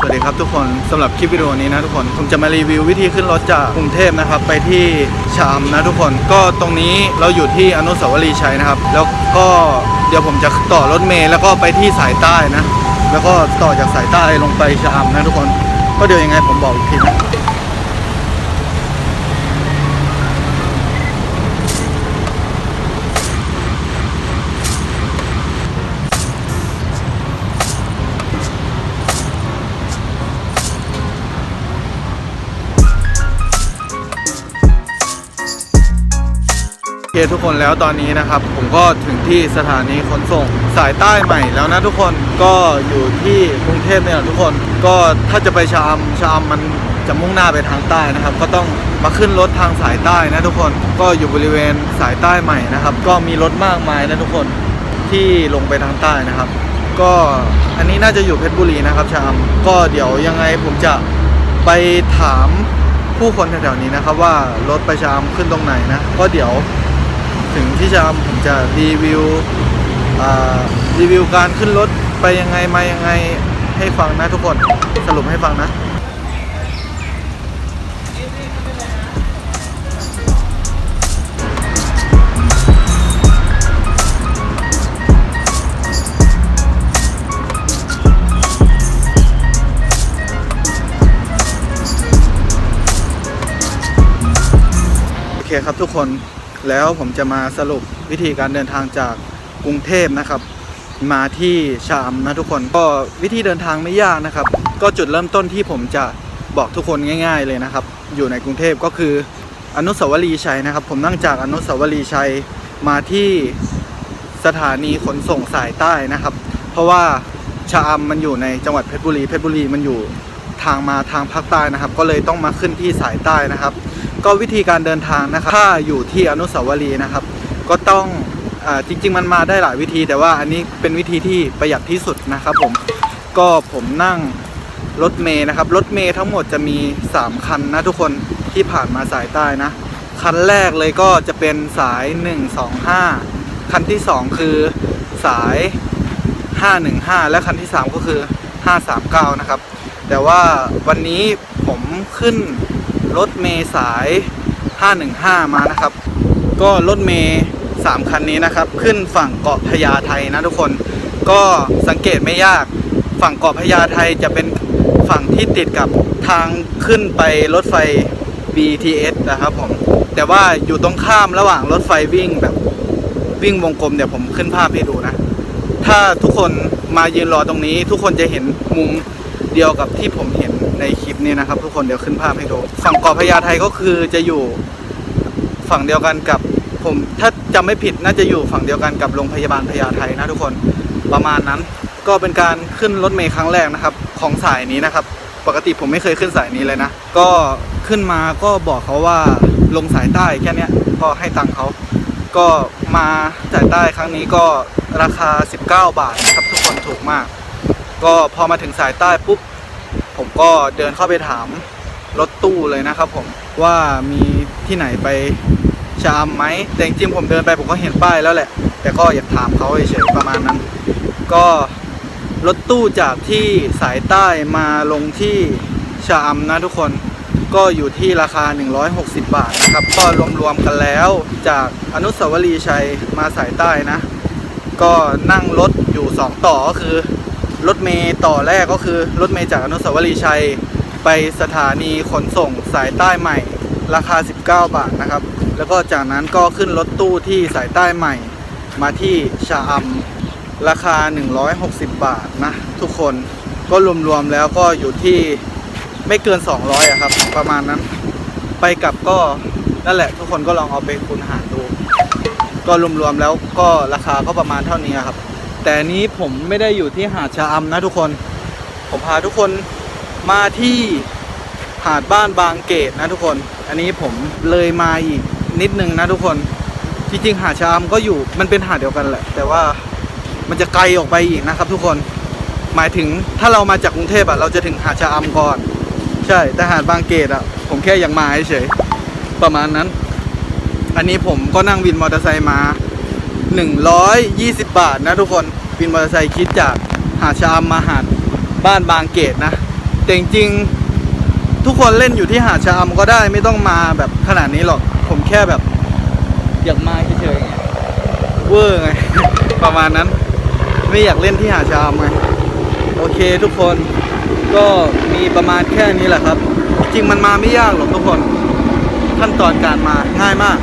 สวัสดีครับทุกคนสำหรับคลิปวิดีโอนี้นะทุกคนผมจะมารีวิววิธีขึ้นรถจากกรุงเทพนะครับไปที่ชามนะทุกคนก็ตรงนี้เราอยู่ที่อนุสาวรีย์ชัยนะครับ แล้วก็เดี๋ยวผมจะต่อรถเมล์แล้วก็ไปที่สายใต้นะ แล้วก็ต่อจากสายใต้ลงไปชามนะทุกคน ก็เดี๋ยวยังไงผมบอกอีกทีนะ ทุกคนแล้วตอนนี้นะครับ ผมก็ถึงที่สถานีขนส่งสายใต้ใหม่แล้วนะทุกคนก็อยู่ที่กรุงเทพเนี่ยแหละทุกคน ก็ถ้าจะไปชามชามมันจะมุ่งหน้าไปทางใต้นะครับ ก็ต้องมาขึ้นรถทางสายใต้นะทุกคนก็อยู่บริเวณสายใต้ใหม่นะครับ ก็มีรถมากมายนะทุกคนที่ลงไปทางใต้นะครับ ก็อันนี้น่าจะอยู่เพชรบุรีนะครับ ชาม ก็เดี๋ยวยังไงผมจะไปถามผู้คนแถวๆนี้นะครับว่ารถไปชามขึ้นตรงไหนนะ ก็เดี๋ยว ถึงที่จะผมจะรีวิวรีวิวการขึ้นรถไปยังไงมายังไงให้ฟังนะทุกคนสรุปให้ฟังนะโอเคครับทุกคน แล้วผมจะมาสรุปวิธีการเดินทางจากกรุงเทพนะครับ มาที่ชามนะทุกคนก็วิธีเดินทางไม่ยากนะครับ ก็จุดเริ่มต้นที่ผมจะบอกทุกคนง่าย ๆ เลยนะครับ อยู่ในกรุงเทพก็คืออนุสาวรีย์ชัยนะครับ ผมนั่งจากอนุสาวรีย์ชัยมาที่สถานีขนส่งสายใต้นะครับ เพราะว่าชะอำมันอยู่ในจังหวัดเพชรบุรีเพชรบุรีมันอยู่ทางมาทางภาคใต้นะครับ ก็เลยต้องมาขึ้นที่สายใต้นะครับ ก็วิธีการเดินทางนะครับ ถ้าอยู่ที่อนุสาวรีย์นะครับ ก็ต้องอาจริง ๆ มันมาได้หลายวิธี แต่ว่าอันนี้เป็นวิธีที่ประหยัดที่สุดนะครับ ผมก็ผมนั่งรถเมย์นะครับรถเมย์ทั้งหมดจะมี 3 คันนะทุกคนที่ผ่านมาสายใต้นะ คันแรกเลยก็จะเป็นสาย 125 คันที่ 2 คือสาย 515 และคันที่ 3 ก็คือ 539 นะครับ แต่ว่าวันนี้ผมขึ้น รถเมย์สาย 515 มานะครับ ก็รถเมย์3คันนี้นะครับ ขึ้นฝั่งเกาะพญาไทนะทุกคน ก็สังเกตไม่ยาก ฝั่งเกาะพญาไทจะเป็นฝั่งที่ติดกับทางขึ้นไปรถไฟ BTS นะครับผม แต่ว่าอยู่ตรงข้ามระหว่างรถไฟวิ่งแบบวิ่งวงกลมเดี๋ยวผมขึ้นภาพให้ดูนะ ถ้าทุกคนมายืนรอตรงนี้ ทุกคนจะเห็นมุมเดียวกับที่ผมเห็น ในคลิปนี้นะครับ ทุกคนเดี๋ยวขึ้นภาพให้ดู ฝั่งเกาะพญาไทก็คือจะอยู่ฝั่งเดียวกันกับผมถ้าจำไม่ผิดน่าจะอยู่ฝั่งเดียวกันกับโรงพยาบาลพญาไทนะทุกคนประมาณนั้น ก็เป็นการขึ้นรถเมล์ครั้งแรกนะครับ ของสายนี้นะครับ ปกติผมไม่เคยขึ้นสายนี้เลยนะ ก็ขึ้นมาก็บอกเขาว่าลงสายใต้แค่นี้ก็ให้ตังค์เขาก็มาสายใต้ครั้งนี้ก็ราคา 19 บาทนะครับ ทุกคนถูกมาก ก็พอมาถึงสายใต้ปุ๊บ ผมก็เดินเข้าไปถามรถตู้เลยนะครับผมว่ามีที่ไหนไปชะอำไหมแต่จริงๆผมเดินไปผมก็เห็นป้ายแล้วแหละ แต่ก็อยากถามเขาเฉยๆประมาณนั้น ก็รถตู้จากที่สายใต้มาลงที่ชะอำนะทุกคนก็อยู่ที่ราคา 160 บาทนะครับ ก็รวมๆกันแล้วจากอนุสาวรีย์ชัยมาสายใต้นะ ก็นั่งรถอยู่ 2 ต่อก็คือ รถเมย์ต่อแรกก็คือรถเมย์จากอนุสาวรีย์ชัย ไปสถานีขนส่งสายใต้ใหม่ ราคา 19 บาทนะครับ แล้วก็จากนั้นก็ขึ้นรถตู้ที่สายใต้ใหม่ มาที่ชะอำราคา 160 บาทนะทุกคนก็รวมๆแล้วก็อยู่ที่ไม่เกิน 200อะครับ ประมาณนั้น ไปกลับก็นั่นแหละ ทุกคนก็ลองเอาไปคูณหารดู ก็รวมๆแล้วก็ราคาก็ประมาณเท่านี้ครับ แต่นี้ผมไม่ได้อยู่ที่หาดชะอำนะทุกคน ผมพาทุกคนมาที่หาดบ้านบางเกตนะทุกคน อันนี้ผมเลยมาอีกนิดนึงนะทุกคน จริงๆ หาดชะอำก็อยู่ มันเป็นหาดเดียวกันแหละ แต่ว่ามันจะไกลออกไปอีกนะครับ ทุกคน หมายถึงถ้าเรามาจากกรุงเทพอะเราจะถึงหาดชะอำก่อน ใช่ แต่หาดบางเกตอะผมแค่ยังมาเฉยๆประมาณนั้น อันนี้ผมก็นั่งวินมอเตอร์ไซค์มา 120 บาทนะทุกคนวินมอเตอร์ไซค์คิดจากหาดชะอำมาหาดบ้านบางเกตนะ แต่จริงๆทุกคนเล่นอยู่ที่หาดชะอำก็ได้ไม่ต้องมาแบบขนาดนี้หรอก ผมแค่แบบ อยากมาเฉยๆไงเวอร์ไง ประมาณนั้น ไม่อยากเล่นที่หาดชะอำไงโอเคทุกคนก็มีประมาณแค่นี้แหละครับ จริงมันมาไม่ยากหรอกทุกคนขั้นตอนการมาง่ายมาก